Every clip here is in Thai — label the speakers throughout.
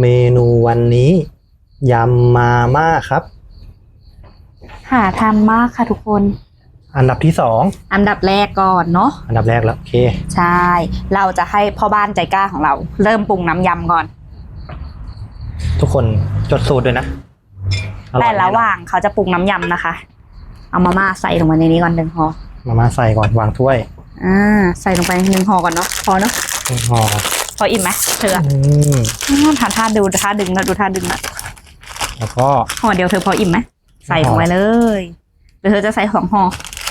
Speaker 1: เมนูวันนี้ยำมาม่าครับ
Speaker 2: หาทำมากค่ะทุกคน
Speaker 1: อันดับที่สอง
Speaker 2: อันดับแรกก่อนเนาะ
Speaker 1: อันดับแรกแล้วโอเค
Speaker 2: ใช่ เราจะให้พ่อบ้านใจกล้าของเรา เริ่มปรุงน้ำยำก่อน
Speaker 1: ทุกคนจดสูตรด้วยนะออย
Speaker 2: แต่
Speaker 1: แน่นอน
Speaker 2: ระหว่างเขาจะปรุงน้ำยำนะคะ เอามาม่าใส่ลงมาในนี้ก่อนหนึ่งห่อ
Speaker 1: มาม่าใส่ก่อนวางถ้วย
Speaker 2: อ่าใส่ลงไปหนึ่งห่อก่อนเนาะพอเนาะ
Speaker 1: ห่อ
Speaker 2: พออิ่มไหมเธอ
Speaker 1: อืม
Speaker 2: อืมท่าท่าดูท่าดึงนะดูท่าดึงนะ
Speaker 1: แล้วก็
Speaker 2: ห่อเดียวเธอพออิ่มไหมใส่ลงไปเลยเดี๋ยวเธอจะใส่สองห่อ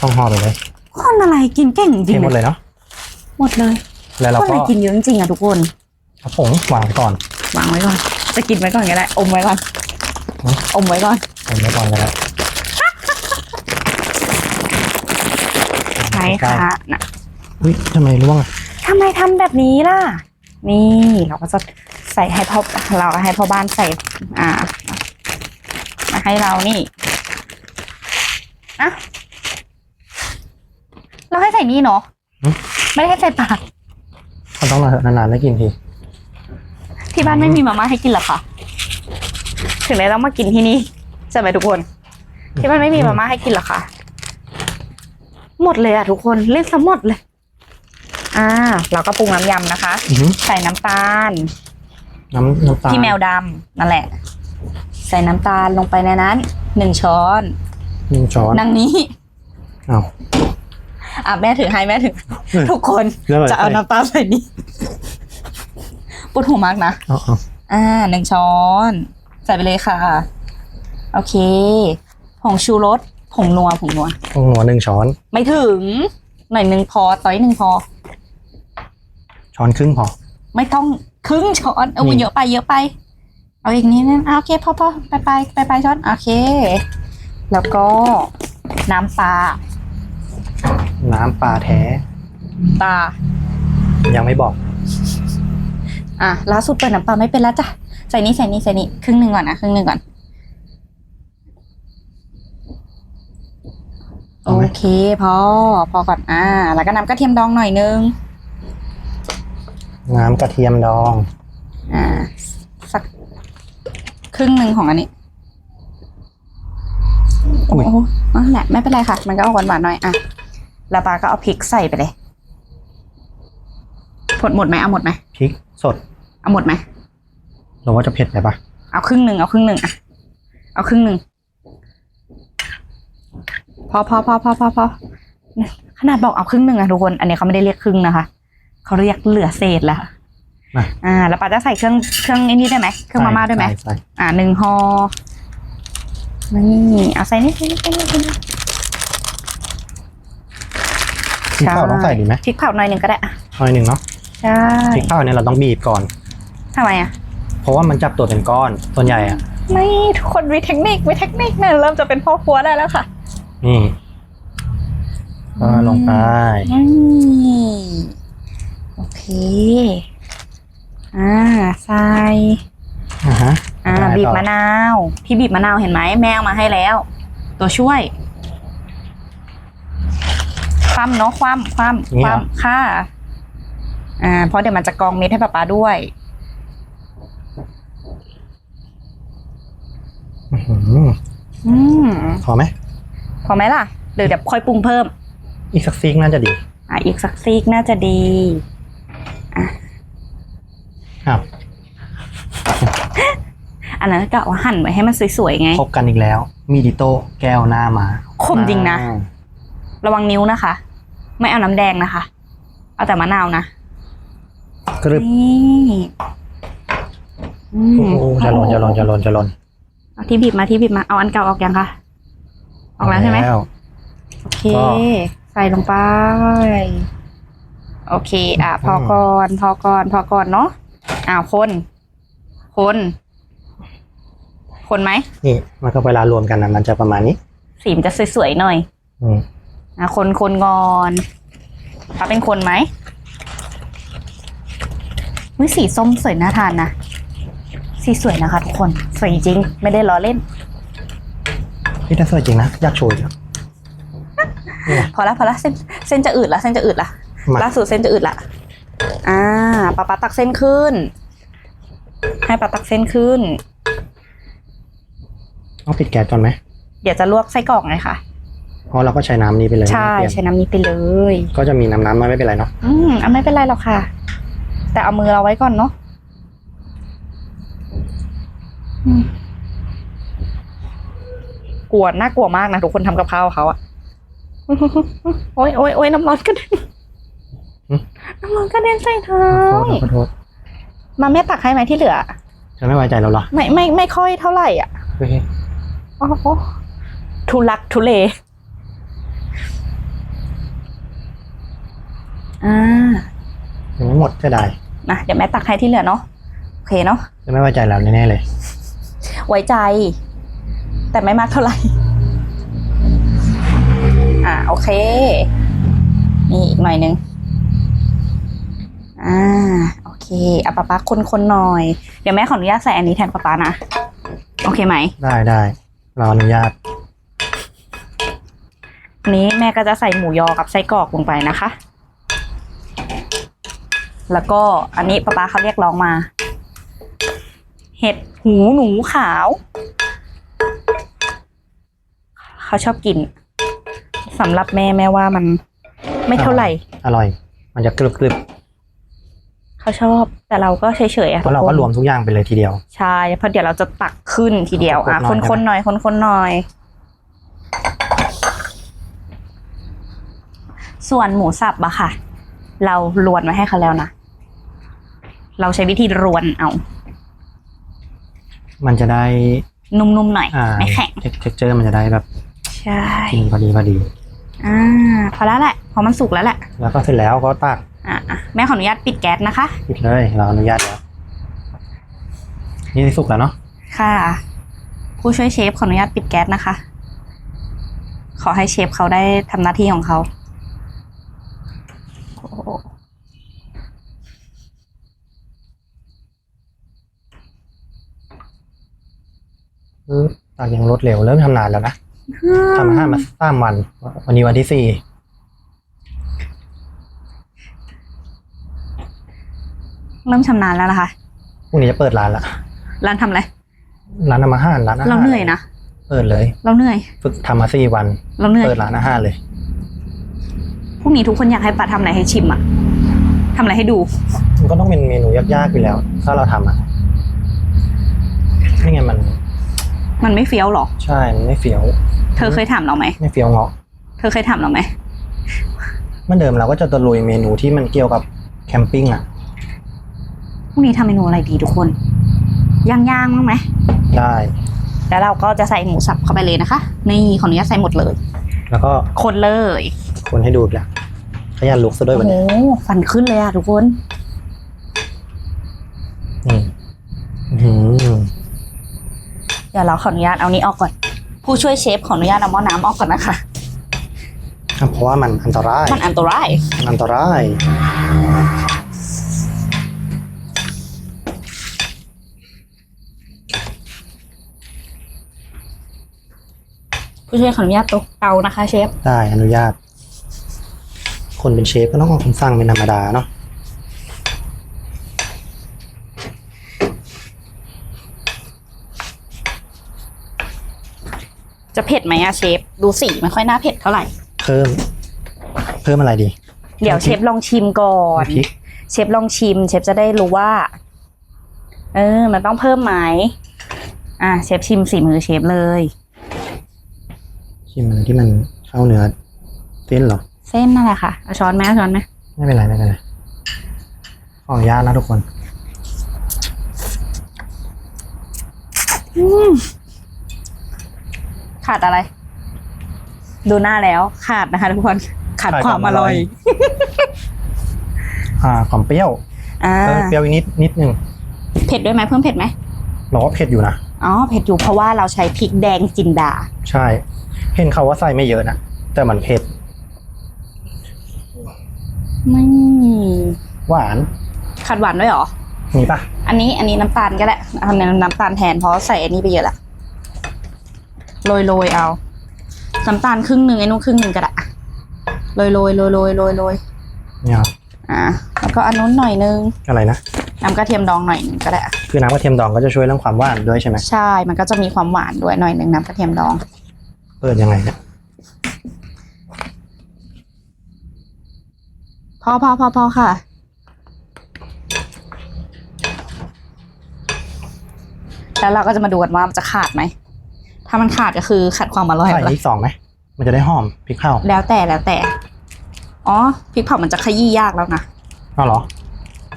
Speaker 1: ต้องห่อไปเลย
Speaker 2: คนอะไรกินเก่งจ
Speaker 1: เท
Speaker 2: ริง
Speaker 1: หมดเลยเนาะ
Speaker 2: หมดเลย
Speaker 1: แล้วเรา
Speaker 2: คนอะ
Speaker 1: ก็
Speaker 2: ไรกินเยอะจริงๆอะทุกคน
Speaker 1: เอาผงวางไว้ก่อน
Speaker 2: วางไว้ก่อนจะกินไว้ก่อนก็ได้อมไว้ก่อน
Speaker 1: ฮะ
Speaker 2: อมไว้ก่อน
Speaker 1: ผมไว้ก่อนก็ได้
Speaker 2: ใช่ค่ะนะ
Speaker 1: อุ้ยทำไมร่วงอะ
Speaker 2: ทำไมทำแบบนี้ล่ะ นี่เราก็จะใส่ให้พ่อเราให้พ่อบ้านใส่ อ่า มาให้เรานี่อะเราให้ใส่นี่เนาะไม่ได้ให้ใส่ปาก
Speaker 1: เขาต้องนานๆได้กินที
Speaker 2: ที่บ้านไม่มีมาม่าให้กินเหรอคะถึงได้ต้องมากินที่นี่ใช่ไหมทุกคน ที่บ้านไม่มีมาม่าให้กินเหรอคะหมดเลยอะทุกคนเล่นซะหมดเลย อ่าเราก็ปรุงน้ำยำนะคะ
Speaker 1: อื้อหือ
Speaker 2: ใส่น้ำตาล
Speaker 1: น้ำน้ำตาล
Speaker 2: ที่แมวดำนั่นแหละ ใส่น้ำตาลลงไปในนั้นหนึ่งช้อน
Speaker 1: หนึ่งช้อน
Speaker 2: ดังนี้
Speaker 1: อ้าว
Speaker 2: อะแม่ถือให้แม่ถือ
Speaker 1: เออ
Speaker 2: ทุกคน
Speaker 1: แล้วอะไร
Speaker 2: จะเอา
Speaker 1: ใส่
Speaker 2: น้ำตาลใส่นี่ปวดหัวมากนะ
Speaker 1: เอาเอา
Speaker 2: อ่าหนึ่งช้อน ใส่ไปเลยค่ะ โอเค ผงชูรสผงนัวผงนัว
Speaker 1: ผงหัวหนึ่งช้อน
Speaker 2: ไม่ถึง หน่อยหนึ่งพอต้อยหนึ่งพอ
Speaker 1: ช้อนครึ่งพอ
Speaker 2: ไม่ต้องครึ่งช้อนเอา
Speaker 1: นี่
Speaker 2: เยอะไปเยอะไป เอาอีกนิดนึงอะโอเคพอพอไปไปไปไปช้อนโอเค แล้วก็น้ำปลา
Speaker 1: น้ำปลาแท้
Speaker 2: ปลา
Speaker 1: ยังไม่บอก
Speaker 2: อะล่าสุดเปิดน้ำปลาไม่เป็นแล้วจ้ะใส่นี่ใส่นี่ใส่นี่ครึ่งหนึ่งก่อนนะครึ่งหนึ่งก่อนโอ
Speaker 1: เอาไหม
Speaker 2: เคพอพอก่อนอ่า แล้วก็น้ำกระเทียมดองหน่อยนึง
Speaker 1: น้ำกระเทียมดอง
Speaker 2: อ่า สักครึ่งหนึ่งของอันนี้โอ้
Speaker 1: อุ้ย
Speaker 2: โหนั่นแหละไม่เป็นไรค่ะ มันก็เอาหวานๆหน่อย อะแล้วปาก็เอาพริกใส่ไปเลยหมดหมดไหมเอาหมดไหม
Speaker 1: พริกสด
Speaker 2: เอาหมดไหม
Speaker 1: หรือว่าจะเผ็ดไปปะ
Speaker 2: เอาครึ่งหนึ่งเอาครึ่งหนึ่งอะ เอาครึ่งหนึ่งพอพอพอพอพอพอขนาดบอกเอาครึ่งหนึ่งอะทุกคน อันนี้เขาไม่ได้เรียกครึ่งนะคะ เขาเรียกเหลือเศษแล้ว
Speaker 1: มา
Speaker 2: อ่า แล้วปาจะใส่เครื่องเครื่องไอ้นี่ได้ไหมเครื่องมาม่าด้วยไหม
Speaker 1: ใส่ใส่
Speaker 2: อ่าหนึ่งห่อนี่เอาใส่นี่ใส่นี่ใส่นี่ใส่นี่
Speaker 1: พริกเผาต้องใส่ดีไหม
Speaker 2: พริกเผาหน่อยหนึ่งก็ได้อะ
Speaker 1: หน่อยหนึ่งเนาะ
Speaker 2: ใช่
Speaker 1: พริกเผาเนี่ยเราต้องบีบก่อน
Speaker 2: ทำไมอะ
Speaker 1: เพราะว่ามันจับตัวเป็นก้อนส่วนใหญ่อะ
Speaker 2: ไม่ทุกคนมีเทคนิคมีเทคนิคเนี่ยเริ่มจะเป็นพ่อครัวได้แล้วค่ะ
Speaker 1: นี่ก็ลงไป
Speaker 2: นี่ โอเค อ่าใส่
Speaker 1: อ่าฮะ
Speaker 2: อ่า
Speaker 1: ได้
Speaker 2: บีบ
Speaker 1: ต่อ
Speaker 2: มะนาว พี่บีบมะนาวเห็นไหมแม่เอามาให้แล้ว ตัวช่วย คว่ำเนาะคว่ำคว่ำคว่ำค่ะ อ่า เพราะเดี๋ยวมันจะกรองเม็ดให้ป๊าป๊าด้วย
Speaker 1: อื้อหือ
Speaker 2: อืม
Speaker 1: พอไหม
Speaker 2: พอไหมล่ะเดี๋ยวเดี๋ยวค่อยปรุงเพิ่ม
Speaker 1: อีกสักซีกน่าจะดี
Speaker 2: อะอีกสักซีกน่าจะดี
Speaker 1: อ้าว
Speaker 2: อันนั้นกะว่าหั่นไว้ให้มันสวยๆไง
Speaker 1: พบกันอีกแล้ว มีดิโต้แก้วหน้ามา
Speaker 2: คมจริงนะ
Speaker 1: อ่า
Speaker 2: ระวังนิ้วนะคะ ไม่เอาน้ำแดงนะคะ เอาแต่มะนาวนะ
Speaker 1: กรึบ
Speaker 2: นี่อืม
Speaker 1: โอ้โหจะหล่นจะหล่นจะหล่นจะหล่น
Speaker 2: เอาที่บีบมาที่บีบมาเอาอันเก่าออกยังคะออกแล้วใช่ไหม
Speaker 1: แล้ว
Speaker 2: โอเค
Speaker 1: ก็
Speaker 2: ใส่ลงไป โอเค อะ พอก่อนพอก่อนพอก่อนเนาะอ้าวคน คน คนไหม
Speaker 1: นี่มันก็เวลารวมกันนะมันจะประมาณนี้
Speaker 2: สีมันจะสวยๆหน่อย
Speaker 1: อืม
Speaker 2: อะคนคนก่อนป้าเป็นคนไหมวิสีส้มสวยน่าทานนะสีสวยนะคะทุกคน สวยจริง ไม่ได้ล้อเล่น
Speaker 1: พี่ถ้าสวยจริงนะอยากโชว์อีกอะเนี่ย
Speaker 2: พอละพอละเส้นเส้นจะอืดละเส้นจะอืดละ
Speaker 1: มา
Speaker 2: ล่าสุดเส้นจะอืดละ อ่าป๊าป๊าตักเส้นขึ้น ให้ปลาตักเส้นขึ้น
Speaker 1: ต้องปิดแก๊สก่อนไหม
Speaker 2: เดี๋ยวจะลวกไส้กรอกไงค่ะ
Speaker 1: เพราะเราก็ใช้น้ำนี้ไปเลย
Speaker 2: ใช่
Speaker 1: ไม่เปลี่ยน
Speaker 2: ใช้น้ำนี้ไปเลย
Speaker 1: ก็จะมีน้ำน้ำน้อยไม่เป็นไรเนาะ
Speaker 2: อืมอะไม่เป็นไรหรอกค่ะ แต่เอามือเราไว้ก่อนเนาะอืมกลัวน่ากลัวมากนะทุกคนทำกับข้าวเขาอะโอ้ยโอ้ยโอ้ยน้ำร้อนกระเด็ นน้ำร้อนกระเด็นใส่เท้า
Speaker 1: ขอโทษขอโทษ
Speaker 2: มาแม่ตักให้ไหมที่เหลือ
Speaker 1: จะไม่ไว้ใจเราเหรอ
Speaker 2: ไม่ไม่ไม่ค่อยเท่าไหร่อะ
Speaker 1: เฮ้ย
Speaker 2: โอ้โหทุลักทุเลอ่า
Speaker 1: ยังไม่หมดจะได้
Speaker 2: นะเดี๋ยวแม่ตักให้ที่เหลือเนาะโอเคเนาะ
Speaker 1: จะไม่ไว้ใจเราแน่ๆเลย
Speaker 2: ไว้ใจ แต่ไม่มากเท่าไหร่ อ่าโอเค นี่อีกหน่อยนึง อ่าโอเคเอาป๊าป๊าคนๆหน่อย เดี๋ยวแม่ขออนุญาตใส่อันนี้แทนป๊าป๊านะ โอเคไหม
Speaker 1: ได้ได้เราอนุญาต
Speaker 2: อันนี้แม่ก็จะใส่หมูยอกับไส้กรอกลงไปนะคะ แล้วก็อันนี้ป๊าป๊าเขาเรียกร้องมา เห็ดหูหนูขาว เขาชอบกินสำหรับแม่แม่ว่ามัน ไม่เท่าไหร่
Speaker 1: อร่อย มันจะกรึบกรึบ
Speaker 2: เขาชอบแต่เราก็เฉยๆอะ
Speaker 1: เพราะเรา
Speaker 2: ทุ
Speaker 1: ก็
Speaker 2: คน
Speaker 1: รวมทุกอย่างไปเลยทีเดียว
Speaker 2: ใช่เพราะเดี๋ยวเราจะตักขึ้นทีเดียวอะ
Speaker 1: ค
Speaker 2: คนน
Speaker 1: ๆหน่อย
Speaker 2: ๆหน่อยคนๆหน่อย ส่วนหมูสับอะค่ะ เรารวนไว้ให้เขาแล้วนะเราใช้วิธีรวนเอา
Speaker 1: มันจะได้
Speaker 2: นุ่มๆหน่อย
Speaker 1: อ่า
Speaker 2: ไม่แข็ง
Speaker 1: เท็กเจอร์มันจะได้แบบ
Speaker 2: ใช่
Speaker 1: กินพอดีพอดี
Speaker 2: อ่าพอแล้วแหละพอมันสุกแล้วแหละ
Speaker 1: แล้วก็เสร็จแล้วก็ตัก
Speaker 2: อะอะแม่ขออนุญาตปิดแก๊สนะคะ
Speaker 1: ปิดเลย เราอนุญาตแล้วนี่สุกแล้วเนาะ
Speaker 2: ค่ะ ผู้ช่วยเชฟขออนุญาตปิดแก๊สนะคะ ขอให้เชฟเขาได้ทำหน้าที่ของเขาโอ้โห
Speaker 1: ปึ๊บตักยังรวดเร็วเริ่มทำนานแล้วนะทำอาหารมาสามวัน วันนี้วันที่สี่
Speaker 2: เริ่มชำนาญแล้วนะคะ
Speaker 1: พรุ่งนี้จะเปิดร้านละ
Speaker 2: ร้านทำอะไร
Speaker 1: ร้านทำอาหารร้านอาหาร
Speaker 2: เราเหนื่อยนะ
Speaker 1: เปิดเลย
Speaker 2: เราเหนื่อย
Speaker 1: ฝึกทำมาสี่วัน
Speaker 2: เราเหนื่อย
Speaker 1: เปิดร้านอาหารเลย
Speaker 2: พรุ่งนี้ทุกคนอยากให้ปาทำอะไรให้ชิมอะทำอะไรให้ดู
Speaker 1: มันก็ต้องเป็นเมนูยากๆอยู่แล้ว ถ้าเราทำอะไม่งั้นมัน
Speaker 2: มันไม่เฟี้ยวหรอ
Speaker 1: ใช่มันไม่เฟี้ยว
Speaker 2: เธอเคยถามเราไหม
Speaker 1: ไม่เฟี้ยวเงาะ
Speaker 2: เธอเคยถามเราไหม
Speaker 1: เมื่อเดิมเราก็จะตะลุยเมนูที่มันเกี่ยวกับแคมปิ้งอะ
Speaker 2: พรุ่งนี้ทำเมนูอะไรดีทุกคนย่างๆมั้างไหม
Speaker 1: ได้
Speaker 2: แล้วเราก็จะใส่หมูสับเข้าไปเลยนะคะ นี่ขออนุญาตใส่หมดเลย
Speaker 1: แล้วก็
Speaker 2: คนเลย
Speaker 1: คนให้ดูอีกแล้วขยันลุกซะด้วย
Speaker 2: โอ้
Speaker 1: วัน
Speaker 2: โห
Speaker 1: นี้
Speaker 2: ฟันขึ้นเลยอะทุกคน
Speaker 1: นี่อื้อหือ
Speaker 2: เดี๋ยวเราขออนุญาตเอานี้ออกก่อน ผู้ช่วยเชฟขออนุญาตเอาหม้อน้ำออกก่อนนะคะ
Speaker 1: เพราะว่ามันอันตราย
Speaker 2: มันอันตราย
Speaker 1: มันอันตราย
Speaker 2: ผู้ช่วยขออนุญาตตกเตานะคะเชฟ
Speaker 1: ได้อนุญาต คนเป็นเชฟก็ต้องออกคำสั่งเป็นธรรมดาเนาะ
Speaker 2: จะเผ็ดไหมอะเชฟ ดูสีไม่ค่อยน่าเผ็ดเท่าไหร่
Speaker 1: เพิ่ม เพิ่มอะไรดี
Speaker 2: เดี๋ยวเชฟลองชิมก่อน
Speaker 1: พริก
Speaker 2: เชฟลองชิม เชฟจะได้รู้ว่า เออ มันต้องเพิ่มไหมอะเชฟชิมสีมือเชฟเลย
Speaker 1: ชิมอะไรที่มันเข้าเนื้อเส้นเหรอ
Speaker 2: เส้นนั่นแหละค่ะเอาช้อนไหมเอาช้อนไหม
Speaker 1: ไม่เป็นไรไม่เป็นไรขออนุญาตนะทุกคน
Speaker 2: ขาดอะไร ดูหน้าแล้ว ขาดนะคะทุกคน ขาดความอร่อย
Speaker 1: อ่าความเปรี้ยว
Speaker 2: อ่า
Speaker 1: เออเปรี้ยวอีกนิดนิดนึง
Speaker 2: เผ็ดด้วยไหมเพิ่มเผ็ดไหม
Speaker 1: เราว่าเผ็ดอยู่นะ
Speaker 2: อ๋อ เผ็ดอยู่เพราะว่าเราใช้พริกแดงจินดา
Speaker 1: ใช่ เห็นเขาว่าใส่ไม่เยอะนะแต่มันเผ็ด
Speaker 2: ไม่
Speaker 1: หวาน
Speaker 2: ขาดหวานด้วยเหรอ
Speaker 1: มีปะ
Speaker 2: อันนี้อันนี้น้ำตาลก็ได้เอาน้ำตาลแทนเพราะใส่อันนี้ไปเยอะละโรยโรยเอา น้ำตาลครึ่งหนึ่งไอ้นู้นครึ่งหนึ่งก็ได้อะโรยโรยโรยโรยโรยโรย
Speaker 1: เนี่ยครับ
Speaker 2: อะแล้วก็อันนู้นหน่อยนึง
Speaker 1: อะไรนะ
Speaker 2: น้ำกระเทียมดองหน่อยหนึงก็ได้อะ
Speaker 1: คือน้ำกระเทียมดองก็จะช่วยเรื่องความหวานด้วยใช่ไหม
Speaker 2: ใช่ มันก็จะมีความหวานด้วยหน่อยหนึ่งน้ำกระเทียมดอง
Speaker 1: เปิดยังไงเนี่ย
Speaker 2: พอพอพอพอค่ะ แล้วเราก็จะมาดูกันว่ามันจะขาดไหม ถ้ามันขาดก็คือขาดความอร่อย
Speaker 1: ใส่
Speaker 2: แล้ว
Speaker 1: พริกสองไหมมันจะได้หอมพริกเผา
Speaker 2: แล้วแต่แล้วแต่ อ๋อพริกเผามันจะขยี้ยากแล้วนะ
Speaker 1: เอาเหรอ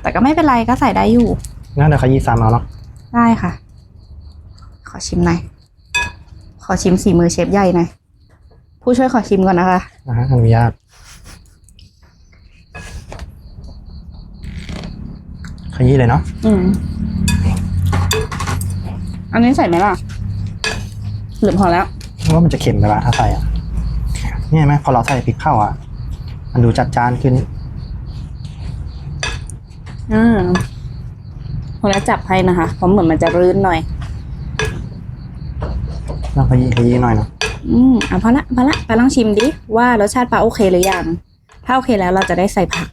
Speaker 2: แต่ก็ไม่เป็นไรก็ใส่ได้อยู่
Speaker 1: งั้นเดี๋ยวขยี้ซ้ำเอาเนาะ
Speaker 2: ได้ค่ะ ขอชิมหน่อย ขอชิมสีมือเชฟใหญ่หน่อยผู้ช่วยขอชิมก่อนนะคะ
Speaker 1: นะฮะอนุญาตขยี้เลยเนาะ
Speaker 2: อืมอันนี้ใส่ไหมล่ะหรือพอแล้ว
Speaker 1: ว่ามันจะเค็มไปปะถ้าใส่อะนี่เห็นไหมพอเราใส่พริกเข้าอะ มันดูจัดจานขึ้น
Speaker 2: อ่าคนละจับให้นะคะ เพราะเหมือนมันจะรื้นหน่อย
Speaker 1: เราขยี้ขยี้หน่อยเนาะ
Speaker 2: อืมอะพอละพอละไปลองชิมดิว่ารสชาติปลาโอเคหรือยัง ถ้าโอเคแล้วเราจะได้ใส่ผัก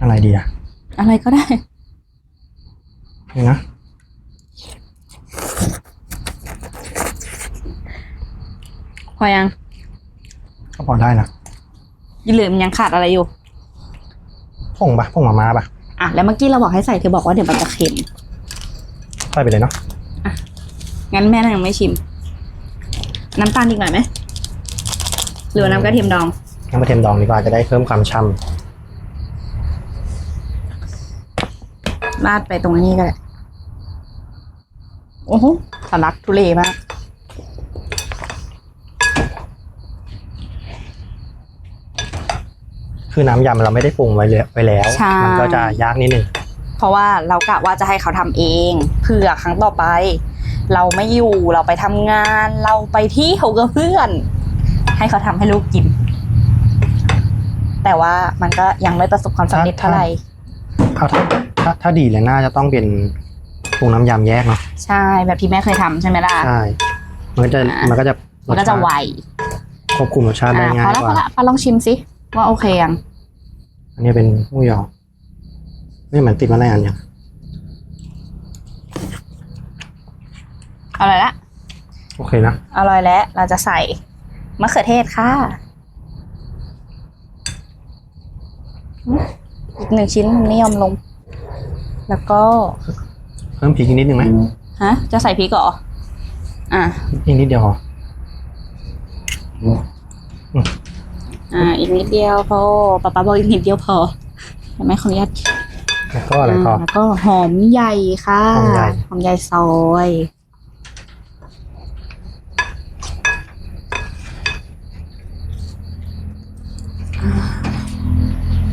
Speaker 1: อะไรดีอะ
Speaker 2: อะไรก็ได้
Speaker 1: นี่นะ
Speaker 2: พอยัง
Speaker 1: ก็พอได้นะ
Speaker 2: ยี่เหลือมันยังขาดอะไรอยู่
Speaker 1: ผงปะผงมาม่าปะ
Speaker 2: อะแล้วเมื่อกี้เราบอกให้ใส่เธอบอกว่าเดี๋ยวมันจะเค็ม
Speaker 1: ใส่ไปเลยเนาะ
Speaker 2: งั้นแม่ยังไม่ชิม น้ำตาลอีกหน่อยไหมหรือว่าน้ำกระเทียมดอง
Speaker 1: น้ำกระเทียมดองดีกว่าจะได้เพิ่มความช่
Speaker 2: ราดไปตรงนี้ก็ได้โอ้โหทะลักทุเลมากำ
Speaker 1: คือน้ำยำเราไม่ได้ปรุงไว้เลยไว้แล้ว
Speaker 2: ใช่
Speaker 1: มัก็จะยากนิดนึง
Speaker 2: เพราะว่าเรากะว่าจะให้เขาทำเองเผื่อครั้งต่อไป เราไม่อยู่เราไปทำงาน เราไปเที่ยวกับเพื่อน ให้เขาทำให้ลูกกิน แต่ว่ามันก็ยังไม่ประสบความสำเร็จเท่าไหร่
Speaker 1: เอาถ้าถ้าถ้าดีเลยน่าจะต้องเป็นปรุงน้ำยำแยกเนาะ
Speaker 2: ใช่แบบที่แม่เคยทำใช่ไหมล่ะ
Speaker 1: ใช่มันก็จะ
Speaker 2: อ่ามั
Speaker 1: มันก็จะ
Speaker 2: มันก็จะไว
Speaker 1: ควบคุมรสชาติได้
Speaker 2: อ่า
Speaker 1: ง่า
Speaker 2: พ
Speaker 1: ย
Speaker 2: อละ
Speaker 1: ก
Speaker 2: พอ
Speaker 1: ว่า
Speaker 2: ละปาลองชิมสิว่าโอเคยัง
Speaker 1: อันนี้เป็นหมูยอ ไม่เหมือนติดมาในอันยัง
Speaker 2: อร่อยละ
Speaker 1: โอเคนะ
Speaker 2: อร่อยแล้ว เราจะใส่มะเขือเทศค่ะอืมอีกหนึ่งชิ้นนิยมลง แล้วก็
Speaker 1: เพิ่มพริกอีกนิดนึงไหม
Speaker 2: ฮะ จะใส่พริกเหรออะ
Speaker 1: อีกนิดเดียวพอ
Speaker 2: อ่า อีกนิดเดียวพอป๊าป๊าบอกอีกนิดเดียวพอเห็นไหมขออนุญาต
Speaker 1: แล้วก็อะไรต่อา
Speaker 2: แล้วก็หอมใหญ่ค่ะ
Speaker 1: หอมใหญ่
Speaker 2: หอมใหญ่ซอย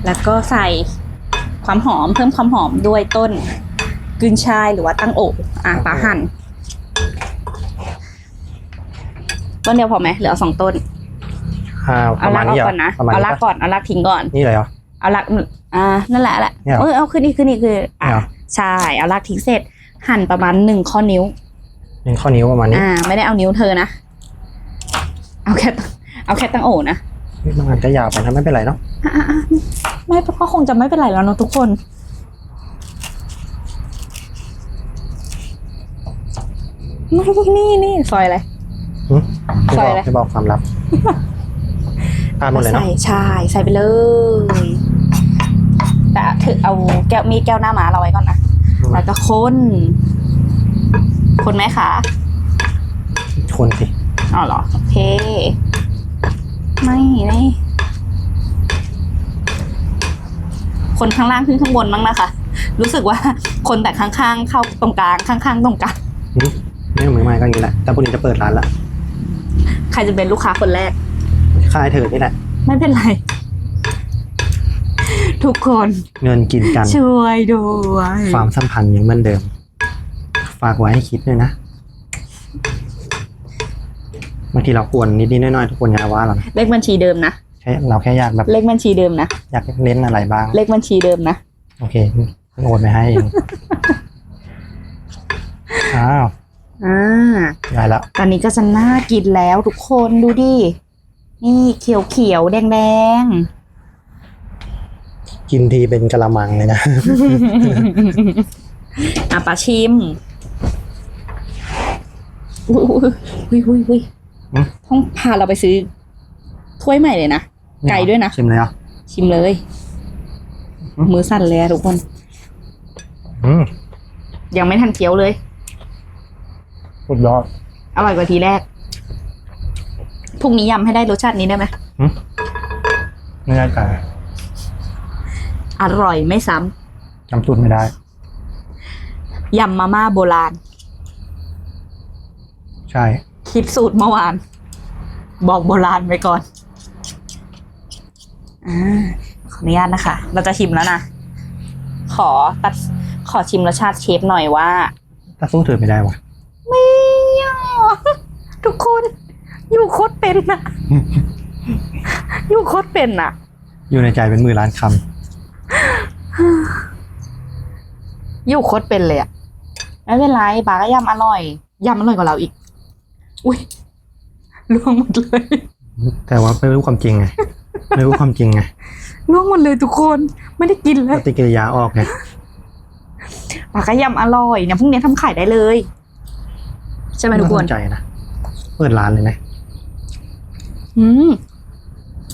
Speaker 2: แล้วก็ใส่ความหอมเพิ่มความหอมด้วยต้นกึนชายหรือว่าตั้งโอกอะปลาหั่นต้นเดียวพอไหมเหลือเอาสองต้น
Speaker 1: อ่าป
Speaker 2: เอา
Speaker 1: ระ
Speaker 2: ลั
Speaker 1: มาณ
Speaker 2: กออ
Speaker 1: นี้
Speaker 2: ก
Speaker 1: เหร
Speaker 2: ก่อนนะ
Speaker 1: ประมาณ
Speaker 2: เอา
Speaker 1: นี้
Speaker 2: ลัก
Speaker 1: ปะ
Speaker 2: ก่อนเอาลักทิ้งก่อน
Speaker 1: นี่เลยเหรอ
Speaker 2: เอาลัก อ่านั่นแหละแหละ
Speaker 1: เนี่ยเหรอ
Speaker 2: เออเอาขึ้นนี่ขึ้นนี่คืออะ
Speaker 1: เนี่ยเหรอ
Speaker 2: ใช่เอาลักทิ้งเสร็จ หั่นประมาณหนึ่งข้อนิ้ว
Speaker 1: หนึ่งข้อนิ้วประมาณนี้
Speaker 2: อ่า ไม่ได้เอานิ้วเธอนะ เอาแค่เอาแค่ตั้งโอนะ
Speaker 1: บางอันก็ยาวไปนะไม่เป็นไรเนาะ
Speaker 2: อะอะอะไม่ก็คงจะไม่เป็นไรแล้วเนอะทุกคนนี่นี่ซอยอะไร
Speaker 1: หึไม่
Speaker 2: ใส่
Speaker 1: บอก
Speaker 2: อะไร
Speaker 1: ไม่บอกความลับตามหมดเลยเนาะ
Speaker 2: ใส่ใช่ใส่ไปเลย แต่ถือเอาแก้วมีดแก้วหน้าม้าเราไว้ก่อนนะแล้วก็คนคนไหมคะ
Speaker 1: คนสิ
Speaker 2: อ๋อเหรอโอเค ไม่ไม่คนข้างล่างขึ้นข้างบนมั้งนะคะ รู้สึกว่าคนแต่ข้างๆเข้าตรงกลางข้างๆตรงกลาง
Speaker 1: หึไม่มือไม้ก็อย่างนี้แหละแต่พรุ่งนี้จะเปิดร้านละ
Speaker 2: ใครจะเป็นลูกค้าคนแรก
Speaker 1: ค่ายเธอนี่แหละ
Speaker 2: ไม่เป็นไร ทุกคน
Speaker 1: เงินกินกัน
Speaker 2: ช่วยด้วย
Speaker 1: ความสัมพันธ์ยังเหมือนเดิม ฝากไว้ให้คิดด้วยนะบางทีเราควรนิดๆน้อยๆทุกคนอย่าว่าเรานะ
Speaker 2: เลขบัญชีเดิมนะ
Speaker 1: แค่เราแค่อยากแบบ
Speaker 2: เลขบัญชีเดิมนะ
Speaker 1: อยากเน้นอะไรบ้าง
Speaker 2: เลขบัญชีเดิมนะ
Speaker 1: โอเคเพิ่งโอนไปให้เองอ้าว
Speaker 2: อ่า
Speaker 1: ได้แล้ว
Speaker 2: ตอนนี้ก็จะน่ากินแล้วทุกคนดูดินี่เขียวเขียวๆแดงแดง
Speaker 1: กินทีเป็นกะละมังเลยนะ
Speaker 2: อะปลาชิมอุ้ยอุ้ยอุ้ยอุ้ย
Speaker 1: อืม
Speaker 2: ต้องพาเราไปซื้อถ้วยใหม่เลยนะ ไก่ด้วยนะ
Speaker 1: ชิมเลยเหรอะ
Speaker 2: ชิมเลย
Speaker 1: อืม
Speaker 2: มือสั่นเลยอะทุกคน
Speaker 1: อืม
Speaker 2: ยังไม่ทันเคี้ยวเลย
Speaker 1: สุดยอด
Speaker 2: อร่อยกว่าทีแรก พรุ่งนี้ยำให้ได้รสชาตินี้ได้ไหม
Speaker 1: ไม่ได้ไก่
Speaker 2: อร่อยไม่ซ้
Speaker 1: จำสูตรไม่ได้ำ
Speaker 2: ยำมาม่าโบราณ
Speaker 1: ใช่
Speaker 2: คิดสูตรเมื่อวาน บอกโบราณไปก่อนอ่าขออนุญาตนะคะ เราจะชิมแล้วนะ ขอตัดขอชิมรสชาติเชฟหน่อยว่า
Speaker 1: ถ้าสู้เธอไม่ได้วะ
Speaker 2: ไม่อะทุกคน อยู่โคตรเป็นนะ อยู่โคตรเป็นน่ะ
Speaker 1: อยู่ในใจเป็นมือล้านค
Speaker 2: อ ยู่โคตรเป็นเลยอะไม่เป็นไรปลาก็ยำอร่อยยำอร่อยกว่าเราอีก อุ้ยล่วงหมดเลยำ
Speaker 1: แต่ว่าไม่รู้ความจริงไงไม่รู้ความจริงไง
Speaker 2: ล่วงหมดเลยทุกคนไม่ได้กินเล
Speaker 1: ป
Speaker 2: ย
Speaker 1: ฏิกิริยาออกไง
Speaker 2: ปลากระยำอร่อยเนี่ยพรุ่งนี้ทำขายได้เลย ใช่ไหมทุกคนา
Speaker 1: สใจนะเปิดร้านเลยไหม
Speaker 2: อืม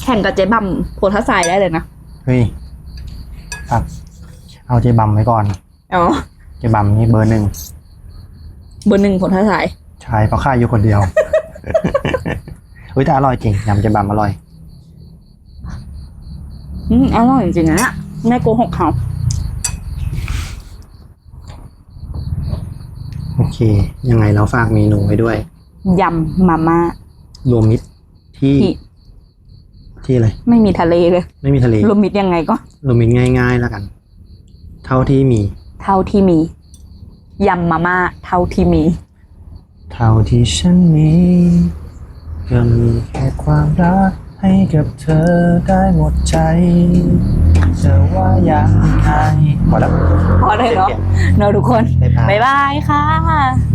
Speaker 2: แข่งกับเจ๊บัมโพธาไซด์ได้เลยนะ
Speaker 1: เฮ้ย ครับ เอาเจบัมไว้ก่อน
Speaker 2: อ๋อ
Speaker 1: เจบัมนี่เบอร์หนึ่ง
Speaker 2: เบอร์หนึ่งโพธาไซด์
Speaker 1: ใช่เพราะค่ายอยู่คนเดียวเฮ้ยแต่อร่อยจริงยำเจบัมอร่อย
Speaker 2: อืมอร่อยจริงๆนะเนี่ยแม่โกหกเขา
Speaker 1: โอเค ยังไงเราฝากเมนูไว้ด้วย
Speaker 2: ยำมาม่าร
Speaker 1: วมมิตรที่
Speaker 2: ที่
Speaker 1: ที่อะไร
Speaker 2: ไม่มีทะเลเลย
Speaker 1: ไม่มีทะเล
Speaker 2: รวมมิตรยังไงก็
Speaker 1: รวมมิตรง่ายๆแล้วกัน เท่าที่มี
Speaker 2: เท่าที่มียำมาม่าเท่าที่มี
Speaker 1: เท่าที่ฉันมีก็มีแค่ความรักให้กับเธอได้หมดใจเธอว่าอยากให้พอแล้ว
Speaker 2: พอเลยเนาะเนาะทุกคน
Speaker 1: บ๊ายบาย
Speaker 2: บ๊ายบายค่ะ